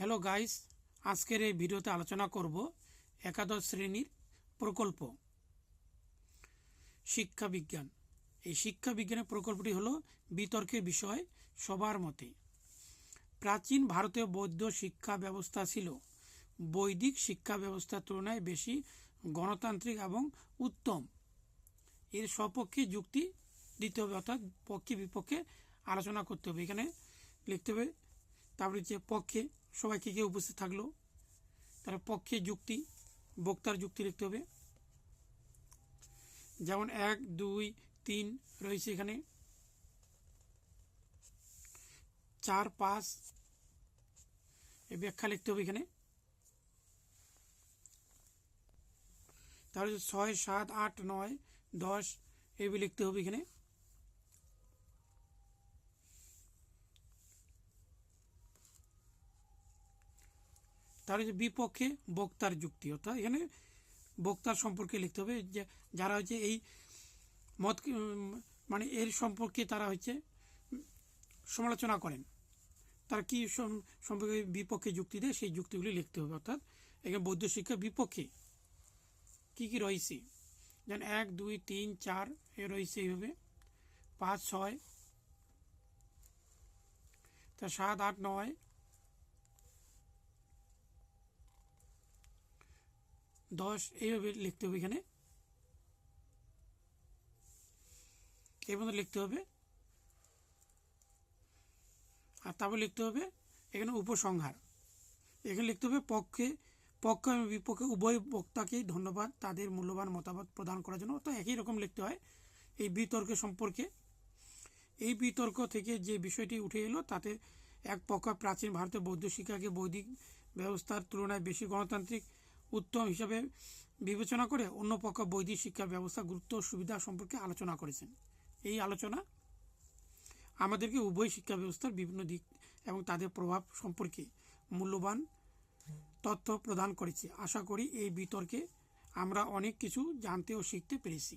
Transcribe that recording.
Hello guys আজকের এই ভিডিওতে আলোচনা করব একাদশ শ্রেণির প্রকল্প। শিক্ষা বিজ্ঞান। এই শিক্ষা বিজ্ঞানের প্রকল্পটি হলো বিতর্কের বিষয় সবার মতে। প্রাচীন ভারতীয় বৌদ্ধ শিক্ষা ব্যবস্থা ছিল। বৈদিক শিক্ষা ব্যবস্থার তুলনায় বেশি গণতান্ত্রিক এবং উত্তম। এর সপক্ষে যুক্তি দিতে হবে, অর্থাৎ পক্ষে বিপক্ষে আলোচনা করতে হবে। এখানে লিখতে হবে তারপরে যে পক্ষে সবাই কে কে উপস্থিত থাকল, তার পক্ষে যুক্তি, বক্তার যুক্তি লিখতে হবে। যেমন এক, দুই, তিন রয়েছে এখানে। চার, পাঁচ এই ব্যাখ্যা লিখতে হবে এখানে। তাহলে ছয়, সাত, আট, নয়, দশ এগুলি লিখতে হবে এখানে। তাহলে যে বিপক্ষে বক্তার যুক্তি। অর্থাৎ এখানে বক্তার সম্পর্কে লিখতে হবে যে, যারা হচ্ছে এই মত মানে এর সম্পর্কে তারা হচ্ছে সমালোচনা করেন। তারা কি সম্পর্কে বিপক্ষে যুক্তি দেয়, সেই যুক্তিগুলি লিখতে হবে। অর্থাৎ এখানে বৌদ্ধ শিক্ষা বিপক্ষে কি কি রয়েছে? যেন এক, দুই, তিন, চার এ রয়েছে এইভাবে। পাঁচ, ছয়, তা সাত, আট, নয় দশ, এইভাবে লিখতে হবে এখানে। এর মধ্যে লিখতে হবে। আর তারপর লিখতে হবে এখানে উপসংহার। এখানে লিখতে হবে পক্ষে, পক্ষ এবং বিপক্ষে উভয় বক্তাকেই ধন্যবাদ, তাদের মূল্যবান মতামত প্রদান করার জন্য। তো একই রকম লিখতে হয় এই বিতর্ক সম্পর্কে। এই বিতর্ক থেকে যে বিষয়টি উঠে এলো, তাতে এক পক্ষ প্রাচীন ভারতের বৌদ্ধ শিক্ষাকে বৈদিক ব্যবস্থার তুলনায় বেশি গণতান্ত্রিক উত্তম হিসাবে বিবেচনা করে অন্য পক্ষ বৈদিক শিক্ষা ব্যবস্থা গুরুত্ব সুবিধা সম্পর্কে আলোচনা করেছেন। এই আলোচনা আমাদেরকে উভয় শিক্ষা ব্যবস্থার বিভিন্ন দিক এবং তাদের প্রভাব সম্পর্কে মূল্যবান তথ্য প্রদান করেছে। আশা করি এই বিতর্কে আমরা অনেক কিছু জানতে ও শিখতে পেরেছি।